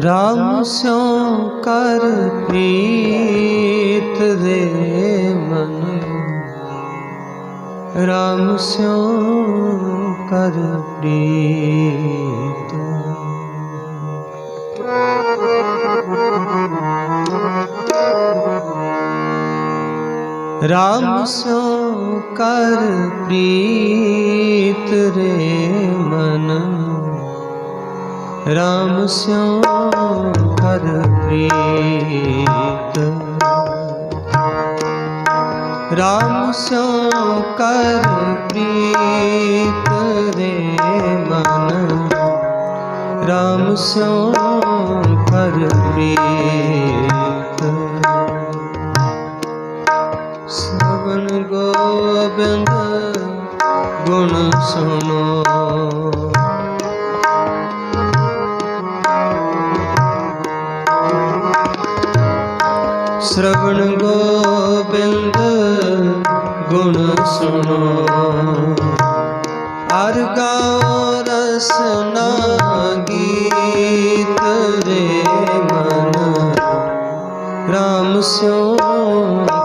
ਰਾਮ ਸਿਉ ਕਰ ਪ੍ਰੀਤ ਰੇ ਮਨ ਰਾਮ ਸਿਉ ਕਰ ਪ੍ਰੀਤ। ਰਾਮ ਸਿਉ ਕਰ ਪ੍ਰੀਤ ਰੇ ਰਾਮ ਸਿਉ ਕਰ ਪ੍ਰੀਤ। ਰਾਮ ਸਿਉ ਕਰ ਪ੍ਰੀਤ ਰੇ ਮਨ। ਰਾਮ ਸਿਉ ਕਰ ਪ੍ਰੀਤ। ਸਵਨ ਗੋਬਿੰਦ ਗੁਣ ਸੁਣੋ। ਸ਼ਰਵਣ ਗੋਬਿੰਦ ਗੁਣ ਸੁਣੋ। ਹਰ ਗਾਉ ਰਸਨਾ ਗੀਤ ਰੇ ਮਨ। ਰਾਮ ਸਿਉ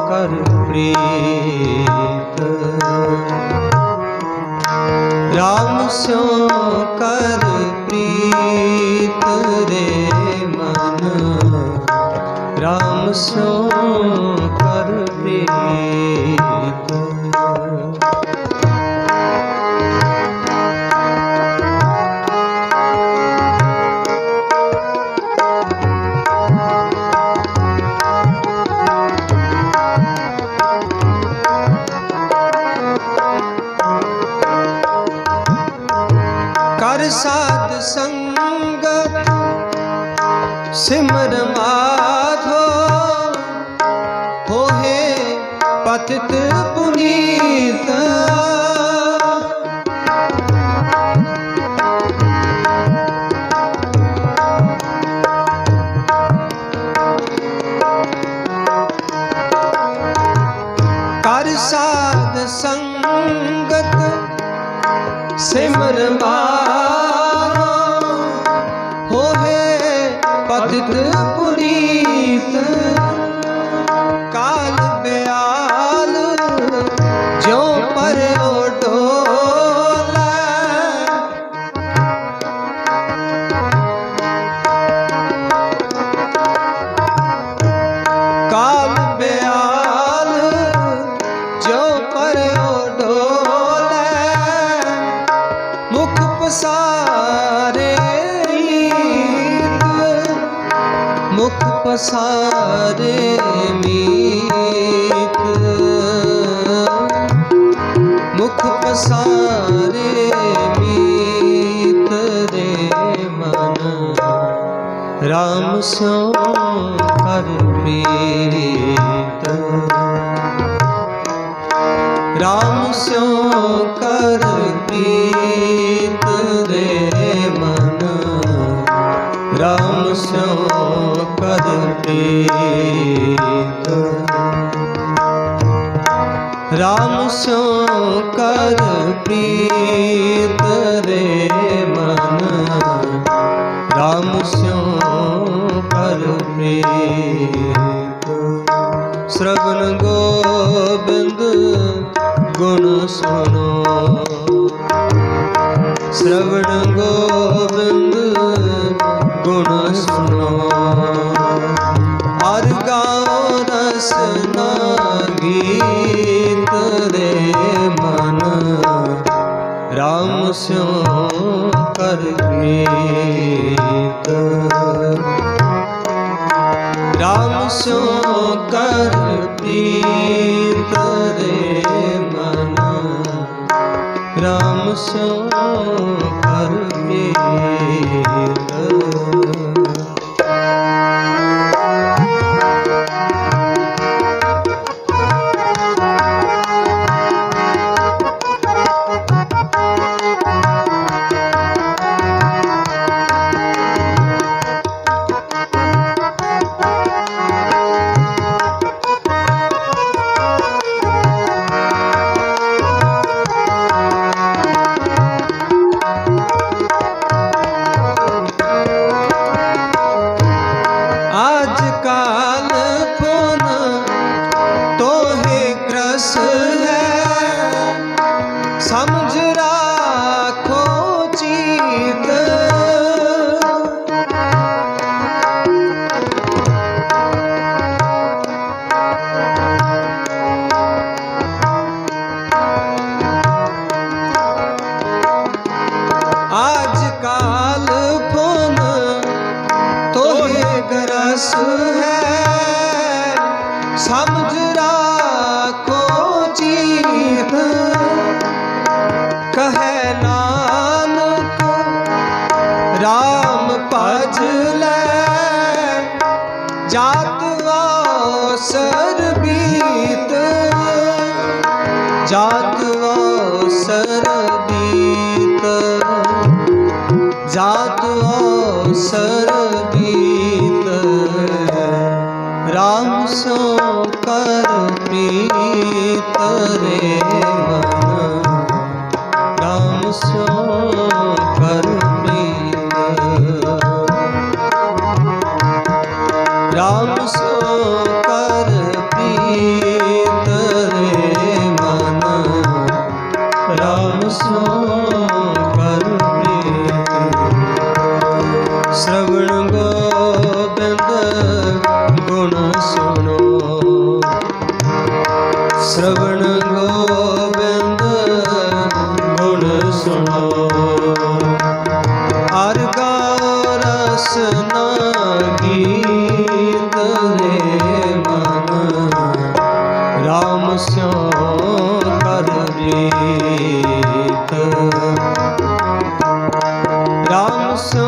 ਕਰ ਪ੍ਰੀਤ। ਰਾਮ ਸਿਉ ਕਰ ਪ੍ਰੀਤ ਰੇ ਮਨ। ਰਾਮ ਸਿਉ ਪਤਿਤ ਪੁਨੀਤ। ਕਰ ਸਾਧ ਕਾਲ ਬਿਆਲ, ਜੋ ਪਰਿਓ ਡੋਲੇ, ਮੁਖ ਪਸਾਰੇ ਮੁਖ ਪਸਾਰੇ ਮੀਤ। ਮੁਖ ਪਸਾਰੇ ਮੀਤ ਰੇ ਮਨ, ਰਾਮ ਸਿਉ ਕਰ ਪ੍ਰੀਤ ਰਾਮ ਸਿਉ ਕਰ ਪ੍ਰੀਤ ਰੇ ਮਨ। ਰਾਮ ਸਿਉ ਕਰ ਪ੍ਰੀਤ। ਰਾਮ ਸਿਉ ਰੇ ਮਨ। ਰਾਮ ਕਰ ਪ੍ਰੀਤ। ਸ਼ਰਵਨ ਗੋਬਿੰਦ ਗੁਣ ਸੁਣੋ। ਸ਼ਰਵਣ ਗੋਬਿੰਦ ਗੁਣ ਸੁਣੋ। ਹਰ ਗਾਉ ਰਸਨਾ ਗੀਤ ਰੇ ਮਨ। ਰਾਮ ਸਿਉ ਕਰ ਮੀਤ ਰਾਮ ਸਿਉ ਕਰ ਪ੍ਰੀਤ ਰਾਮ ਰਸ ਹੈ। ਸਮਝ ਰਾਖੋ ਚੀਤ। ਕਹੈ ਨਾਨਕ RAM ਭਜ ਲੈ। ਜਾਤ ਵਾਸਰ ਬੀਤ। ਜਾਤ ਵਾਸਰ ਰਾਮ ਸੋ ਕਰ ਪ੍ਰੀਤ ਰਾਮ ਸੋ ਕਰ ਪ੍ਰੀਤ ਰੇ ਮਨ ਰਾਮ ਸੋ ਕਰ ਰੀਤ ਰਾਮ ਸਿਓ